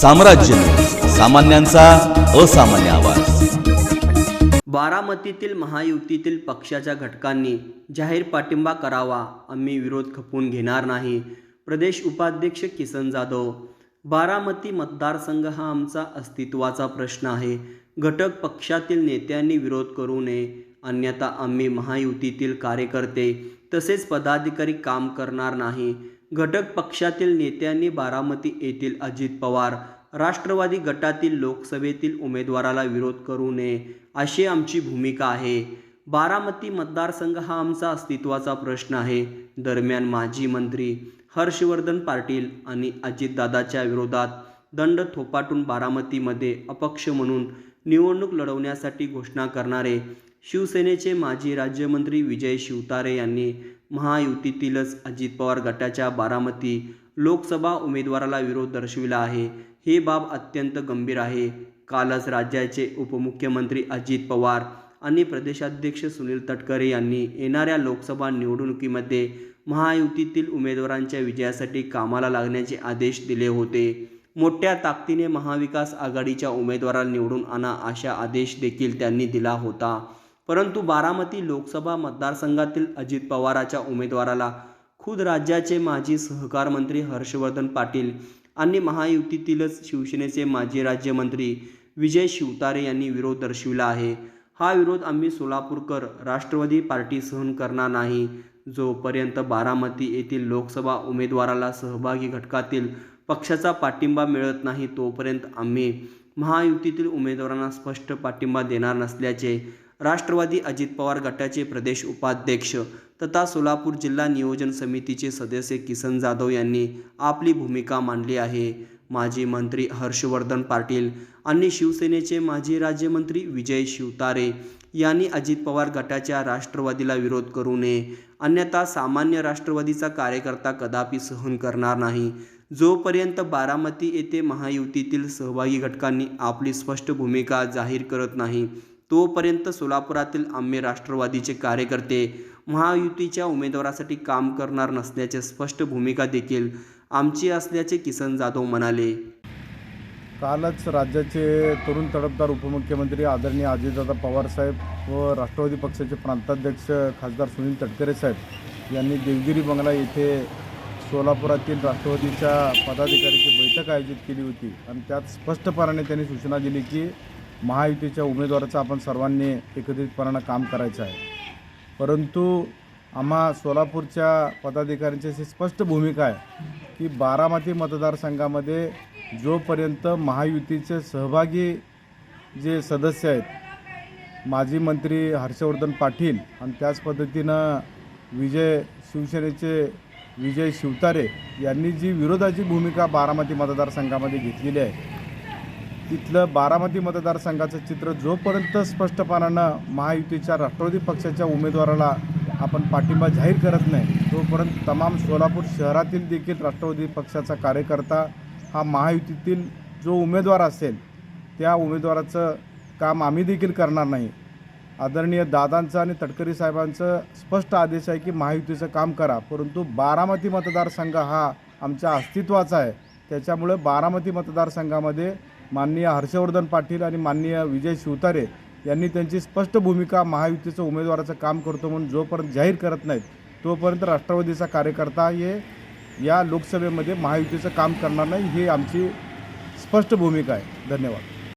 साम्राज्य. सामान्यांचा असामान्य आवाज. बारामतीतील महायुतीतील पक्षाच्या घटकांनी जाहीर पाठिंबा करावा आम्ही विरोध खपवून घेणार नाही. प्रदेश उपाध्यक्ष किसन जाधव बारामती मतदारसंघ हा आमचा अस्तित्वाचा प्रश्न आहे. घटक पक्षातील नेत्यांनी विरोध करू नये अन्यथा आम्ही महायुतीतील कार्यकर्ते तसेच पदाधिकारी काम करणार नाही. घटक पक्षातील नेत्यांनी बारामती येथील अजित पवार राष्ट्रवादी गटातील लोकसभेतील उमेदवाराला विरोध करू नये अशी आमची भूमिका आहे. बारामती मतदारसंघ हा आमचा अस्तित्वाचा प्रश्न आहे. दरम्यान माजी मंत्री हर्षवर्धन पाटील आणि अजितदादाच्या विरोधात दंड थोपाटून बारामतीमध्ये अपक्ष म्हणून निवडणूक लढवण्यासाठी घोषणा करणारे शिवसेनेचे माजी राज्यमंत्री विजय शिवतारे यांनी महायुतीतीलच अजित पवार गटाच्या बारामती लोकसभा उमेदवाराला विरोध दर्शविला आहे. ही बाब अत्यंत गंभीर आहे. कालच राज्याचे उपमुख्यमंत्री अजित पवार आणि प्रदेशाध्यक्ष सुनील तटकरे यांनी येणाऱ्या लोकसभा निवडणुकीमध्ये महायुतीतील उमेदवारांच्या विजयासाठी कामाला लागण्याचे आदेश दिले होते. मोठ्या ताकदीने महाविकास आघाडीच्या उमेदवाराला निवडून आणा अशा आदेश देखील त्यांनी दिला होता. परंतु बारामती लोकसभा मतदारसंघातील अजित पवाराच्या उमेदवाराला खुद राज्याचे माजी सहकार मंत्री हर्षवर्धन पाटील आणि महायुतीतीलच शिवसेनेचे माजी राज्यमंत्री विजय शिवतारे यांनी विरोध दर्शविला आहे. हा विरोध आम्ही सोलापूरकर राष्ट्रवादी पार्टी सहन करणार नाही. जोपर्यंत बारामती येथील लोकसभा उमेदवाराला सहभागी घटकातील पक्षाचा पाठिंबा मिळत नाही तोपर्यंत आम्ही महायुतीतील उमेदवारांना स्पष्ट पाठिंबा देणार नसल्याचे राष्ट्रवादी अजित पवार गटाचे प्रदेश उपाध्यक्ष तथा सोलापूर जिल्हा नियोजन समितीचे सदस्य किसन जाधव यांनी आपली भूमिका मांडली आहे. माजी मंत्री हर्षवर्धन पाटील आणि शिवसेनेचे माजी राज्यमंत्री विजय शिवतारे यांनी अजित पवार गटाच्या राष्ट्रवादीला विरोध करू नये. अन्यथा सामान्य राष्ट्रवादीचा कार्यकर्ता कदापि सहन करणार नाही. जोपर्यंत बारामती येथे महायुतीतील सहभागी घटकांनी आपली स्पष्ट भूमिका जाहीर करत नाही तोपर्यंत सोलापुरातील आम्ही राष्ट्रवादीचे कार्यकर्ते महायुतीच्या उमेदवारासाठी काम करणार नसल्याचे स्पष्ट भूमिका देखील आमची असल्याचे किसन जाधव म्हणाले. कालच राज्याचे तरुण तडफदार उपमुख्यमंत्री आदरणीय अजितदादा पवारसाहेब व राष्ट्रवादी पक्षाचे प्रांताध्यक्ष खासदार सुनील तटकरे साहेब यांनी देवगिरी बंगला येथे सोलापुरातील राष्ट्रवादीच्या पदाधिकाऱ्याची बैठक आयोजित केली होती. आणि त्यात स्पष्टपणाने त्यांनी सूचना दिली की महायुतीच्या उमेदवाराचं आपण सर्वांनी एकत्रितपणानं काम करायचं आहे. परंतु आम्हा सोलापूरच्या पदाधिकाऱ्यांची अशी स्पष्ट भूमिका आहे की बारामती मतदारसंघामध्ये जोपर्यंत महायुतीचे सहभागी जे सदस्य आहेत माजी मंत्री हर्षवर्धन पाटील आणि त्याच पद्धतीनं विजय शिवसेनेचे विजय शिवतारे यांनी जी विरोधाची भूमिका बारामती मतदारसंघामध्ये घेतलेली आहे तिथलं बारामती मतदारसंघाचं चित्र जोपर्यंत स्पष्टपणानं महायुतीच्या राष्ट्रवादी पक्षाच्या उमेदवाराला आपण पाठिंबा जाहीर करत नाही तोपर्यंत तमाम सोलापूर शहरातील देखील राष्ट्रवादी पक्षाचा कार्यकर्ता हा महायुतीतील जो उमेदवार असेल त्या उमेदवाराचं काम आम्ही देखील करणार नाही. आदरणीय दादांचं आणि तटकरी साहेबांचं स्पष्ट आदेश आहे की महायुतीचं काम करा परंतु बारामती मतदारसंघ हा आमच्या अस्तित्वाचा आहे. त्याच्यामुळे बारामती मतदारसंघामध्ये माननीय हर्षवर्धन पाटील आणि माननीय विजय शिवतारे यांनी त्यांची स्पष्ट भूमिका महायुतीचं उमेदवाराचं काम करतो म्हणून जोपर्यंत जाहीर करत नाहीत तोपर्यंत राष्ट्रवादीचा कार्यकर्ता हे या लोकसभेमध्ये महायुतीचं काम करणार नाही ही आमची स्पष्ट भूमिका आहे. धन्यवाद.